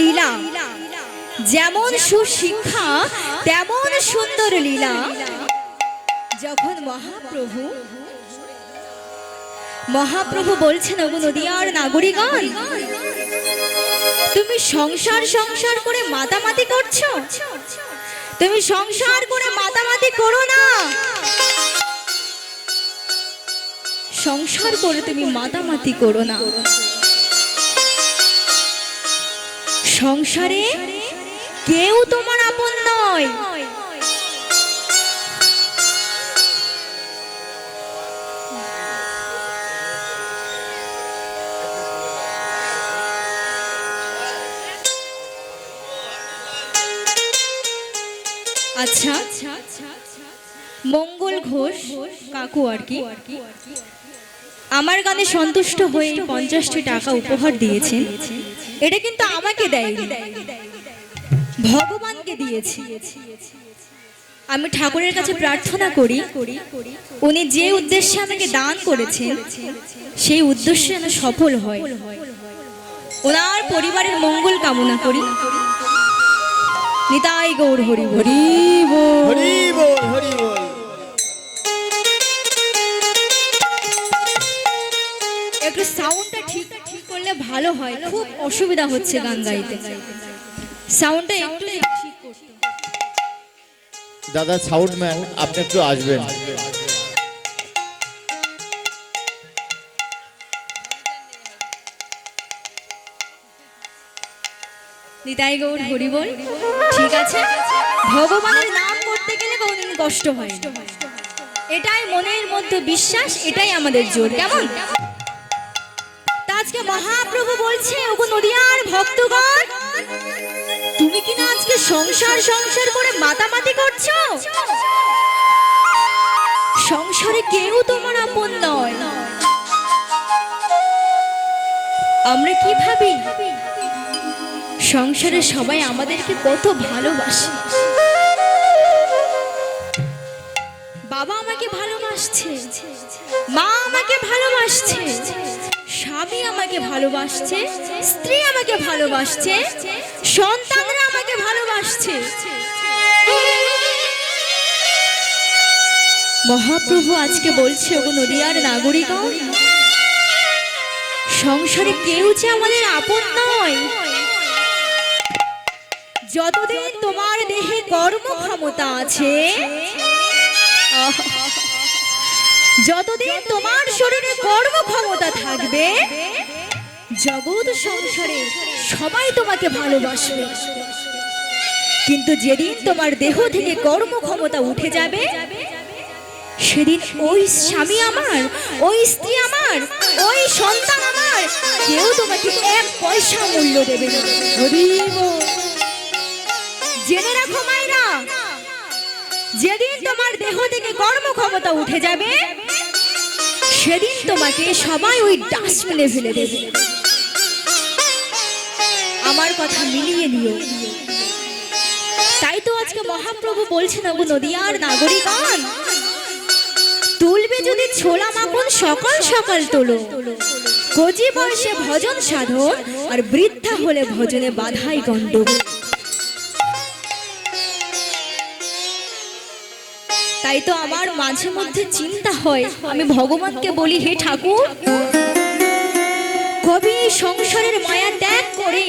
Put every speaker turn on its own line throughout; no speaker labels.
লীলা। যেমন সুশিক্ষা, তেমন সুন্দর লীলা। যখন মহাপ্রভু মহাপ্রভু বলছেন ওগো নদিয়ার নাগরিকগণ, তুমি সংসার সংসার করে মাতামাতি করছ? তুমি সংসার করে মাতামাতি করো না। সংসার করে তুমি মাতামাতি করো না। সংসারে কেউ তোমার আপন নয়। আচ্ছা মঙ্গল ঘোষ, কাকু আর কি, আমার গানে সন্তুষ্ট হয়ে পঞ্চাশটি টাকা উপহার দিয়েছেন। এটা কিন্তু আমাকে দেয় ভগবানকে দিয়েছি। আমি ঠাকুরের কাছে প্রার্থনা করি উনি যে উদ্দেশ্যে আমাকে দান করেছেন সেই উদ্দেশ্যে যেন সফল হয় ওনার পরিবারের মঙ্গল কামনা করি। নিতাই গৌর হরি হরি বল।
হরি হরি
একটু সাউন্ডটা ঠিক ঠিক ভালো হয় খুব অসুবিধা হচ্ছে গান গাইতে। সাউন্ডটা একটু ঠিক করতে।
দাদা সাউন্ড ম্যান আপনি একটু আসবেন।
নিতাই গৌর হরি বল ঠিক আছে? ভগবানের নাম করতে গেলে কোনদিন কষ্ট হয় এটাই মনের মধ্যে বিশ্বাস এটাই আমাদের জোর। কেমন? আজকে মহাপ্রভু বলছে, ওগো নদিয়ার ভক্তগণ, তুমি কি না আজকে সংসার সংসার করে মাতামাতি করছ? সংসারে কেউ তোমার আপন নয়। আমরা কি ভাবি? সংসারে সবাই আমাদেরকে কত ভালোবাসে। বাবা আমাকে ভালোবাসছে। মা স্বামী আমাকে ভালোবাসছে, স্ত্রী আমাকে ভালোবাসছে, সন্তানরা আমাকে ভালোবাসছে। মহাপ্রভু আজকে বলছে ওগো নদিয়ার নাগরিকগণ সংসারে কেউ যে আমাদের আপন নয়। যতদিন তোমার দেহে কর্ম ক্ষমতা আছে যতদিন তোমার শরীরে কর্ম ক্ষমতা থাকবে, জগৎ সংসারে সবাই তোমাকে ভালোবাসবে। কিন্তু যেদিন তোমার দেহ থেকে কর্ম ক্ষমতা উঠে যাবে, সেদিন ওই স্বামী আমার, ওই স্ত্রী আমার, ওই সন্তান আমার, কেউ তোমাকে এক পয়সা মূল্য দেবে না। জেনে রাখো মায়েরা, যেদিন তোমার দেহ থেকে কর্মক্ষমতা উঠে যাবে সেদিন তোমাকে সবাই ওই ডাস্টবিনে ফেলে দেবে। আমার কথা মিলিয়ে নিও। তাই তো আজকে মহাপ্রভু বলছেন ওগো নদিয়ার নাগরিকগণ, তুলবে যদি ছোলা মাখন সকাল সকাল তোলো। কচি বয়সে ভজন সাধন আর বৃদ্ধা হলে ভজনে বাধাই গণ্ডগোল। তাই তো আমার মাঝে মধ্যে চিন্তা হয়। আমি ভগবানকে বলি, হে ঠাকুর, কবে সংসারের মায়া ত্যাগ করে?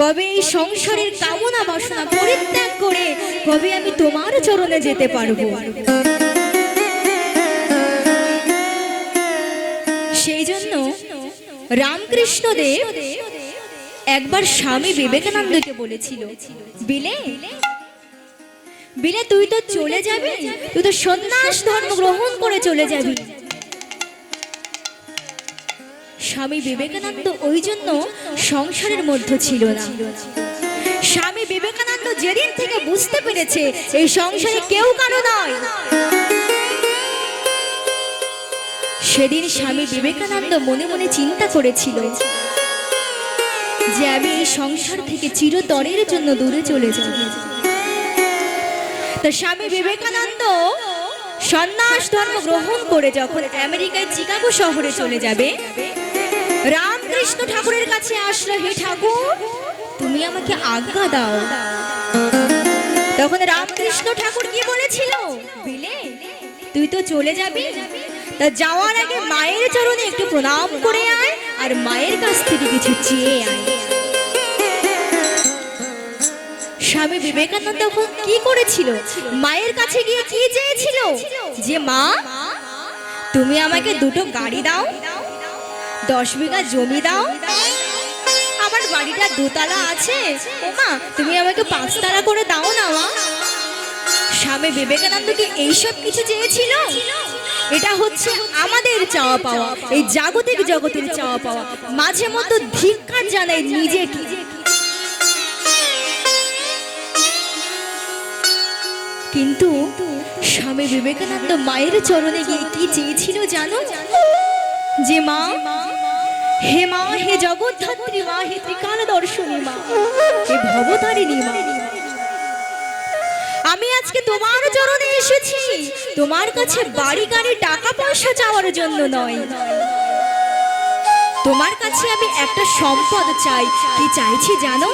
কবে এই সংসারের কামনা বাসনা পরিত্যাগ করে? কবে আমি তোমার চরণে যেতে পারব? সেই জন্য রামকৃষ্ণ দেব একবার স্বামী বিবেকানন্দকে বলেছিল, বিলে বিলে তুই তো চলে যাবি? তুই তো সন্ন্যাস ধর্ম গ্রহণ করে চলে যাবি। স্বামী বিবেকানন্দ ওই জন্য সংসারের মধ্যে ছিল না। স্বামী বিবেকানন্দ যেদিন থেকে বুঝতে পেরেছে, এই সংসারে কেউ কারও নয়। সেদিন স্বামী বিবেকানন্দ মনে মনে চিন্তা করেছিল যে আমি এই সংসার থেকে চিরতরের জন্য দূরে চলে যাব। তো স্বামী বিবেকানন্দ সন্ন্যাস ধর্ম গ্রহণ করে যখন আমেরিকায় চিকাগো শহরে চলে যাবে, রামকৃষ্ণ ঠাকুরের কাছে আসলো, হে ঠাকুর, তুমি আমাকে আজ্ঞা দাও। তখন রামকৃষ্ণ ঠাকুর কি বলেছিল? বিলে, তুই তো চলে যাবি। তা যাওয়ার আগে মায়ের চরণে একটু প্রণাম করে আয়, আর মায়ের কাছ থেকে কিছু চেয়ে আয়। স্বামী বিবেকানন্দ তখন কি করেছিল? মায়ের কাছে গিয়ে কি চেয়েছিল? যে, মা, তুমি আমাকে দুটো গাড়ি দাও, দশ বিঘা জমি দাও, আমার বাড়িটা দোতলা আছে। ও মা, তুমি আমাকে পাঁচতলা করে দাও না, মা। স্বামী বিবেকানন্দ কি এইসব কিছু চেয়েছিল? এটা হচ্ছে আমাদের চাওয়া পাওয়া, এই জাগতিক জগতের চাওয়া পাওয়া। মাঝে মতো ধিক্কার জানাই নিজেকে। কিন্তু স্বামী বিবেকানন্দ মায়ের চরণে গিয়ে কি চেয়েছিল জানো? যে মা, হে মা, হে জগদ্ধাত্রী মা, হে ত্রিকাল দর্শনী মা, হে ভবতারিণী মা, আমি আজকে তোমার চরণে এসেছি। তোমার কাছে বাড়ি গাড়ি, টাকা পয়সা চাওয়ার জন্য নয়। তোমার কাছে আমি একটা সম্পদ চাই। কি চাইছি জানো?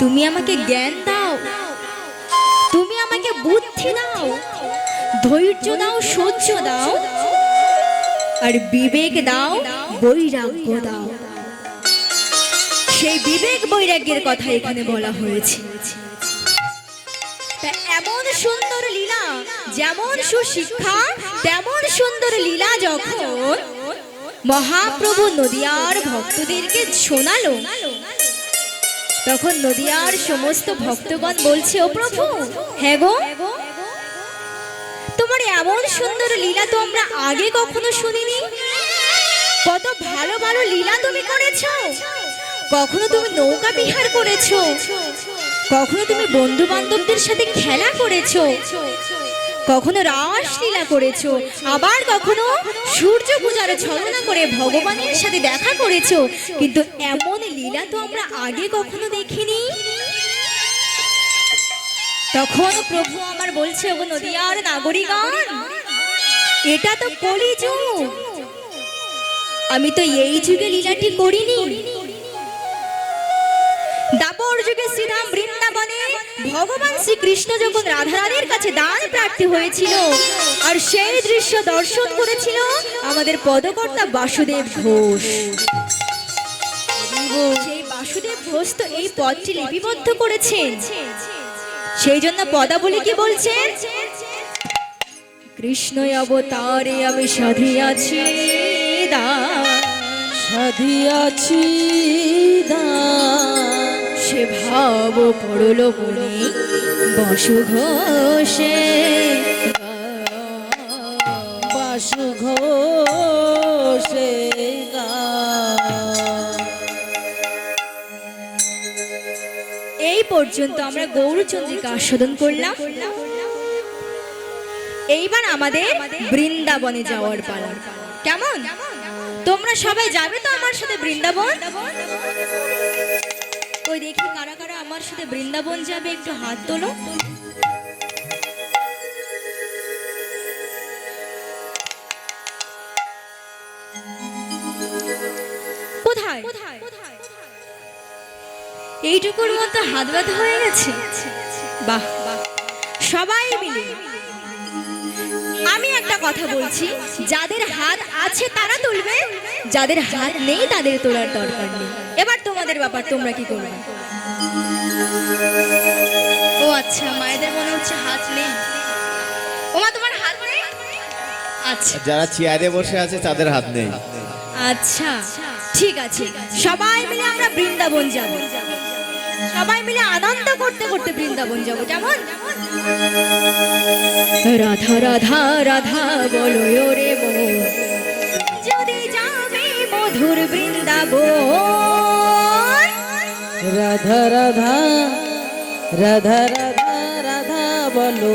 তুমি আমাকে জ্ঞান দাও বুদ্ধি দাও, ধৈর্য দাও, সহ্য দাও, আর বিবেক দাও, বৈরাগ্য দাও। সেই বিবেক বৈরাগ্যের কথা এখানে বলা হয়েছে। এমন সুন্দর লীলা, যেমন সুশিক্ষা, তেমন সুন্দর লীলা যখন মহাপ্রভু নদিয়ার ভক্তদেরকে শোনালো তখন নদিয়ার সমস্ত ভক্তগণ বলছে, ও প্রভু হ্যাঁ গো। তোমার এমন সুন্দর লীলা তো আমরা আগে কখনো শুনিনি। কত ভালো ভালো লীলা তুমি করেছ। কখনো তুমি নৌকা বিহার করেছ। কখনো তুমি বন্ধু বান্ধবদের সাথে খেলা করেছ। কখনো রাস লীলা করেছ, আবার কখনো সূর্য পূজার ছলনা করে ভগবানের সাথে দেখা করেছ, কিন্তু এমন লীলা তো আমরা আগে কখনো দেখিনি। তখন প্রভু আমার বলছে, ও নদিয়ার নাগরিকগণ, এটা তো কলিযুগ। আমি তো এই যুগে লীলাটি করিনি। দাপর যুগে শ্রীরাম বৃন্দাবনে ভগবান শ্রীকৃষ্ণ যখন রাধারানীর কাছে দান প্রার্থী হয়েছিল আর সেই দৃশ্য দর্শন করেছিল আমাদের পদকর্তা বাসুদেব ঘোষ। বাসুদেব ঘোষ তো এই পদটি লিপিবদ্ধ করেছেন। সেই জন্য পদাবলী কি বলছেন? কৃষ্ণ অবতারে আমি সাধিয়াছি দান
সাধিয়াছি দান।
সে ভাব পড়ল মনে বসু ঘোষে
ঘোষে
এই পর্যন্ত আমরা গৌরচন্দ্রিকা আস্বাদন করলাম। এইবার আমাদের বৃন্দাবনে যাওয়ার পালা। কেমন? তোমরা সবাই যাবে তো আমার সাথে বৃন্দাবন? ওই দেখি কারা কারা আমার সাথে বৃন্দাবন যাবে, একটু হাত তোলো। কোথায়? এইটুকুর মতো হাত ব্যথা হয়ে গেছে? বাহ বাহ। সবাই মিলে। আমি একটা কথা বলছি, যাদের হাত আছে তারা তুলবে। যাদের হাত নেই তাদের তোলার দরকার নেই। এবার তোমাদের ব্যাপার তোমরা কি করবে? ও আচ্ছা মায়েদের মনে হচ্ছে হাত নেই। ওমা তোমার হাত নেই? আচ্ছা।
যারা চেয়ারে বসে আছে তাদের হাত নেই।
আচ্ছা ঠিক আছে। সবাই মিলে আমরা বৃন্দাবন যাব। সবাই মিলে আনন্দ করতে করতে বৃন্দাবন যাব কেমন রাধা রাধা রাধা বলো রে মধুর বৃন্দাবন
রাধা রাধা রাধা রাধা রাধা বলো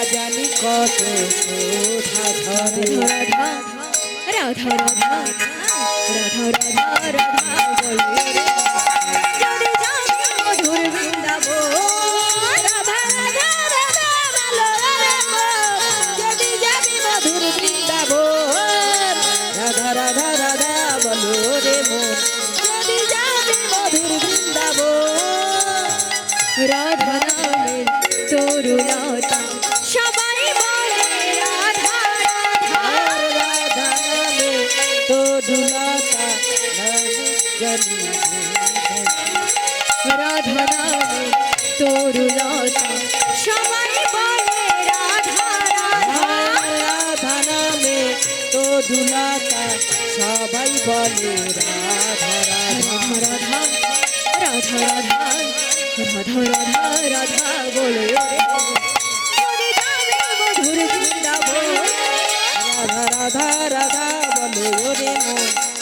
না জানি কত
রাধা
রাধা
রাধা রাধা রাধা রাধা বলে রাধা
নামে
তরুণতা
রাধুলাকা সবাই বলে রাধা রাধা।
রাধা রাধা রাধা রাধা রাধা রাধা বলে মধুর বৃন্দাবন।
রাধা রাধা রাধা বলে রে মন।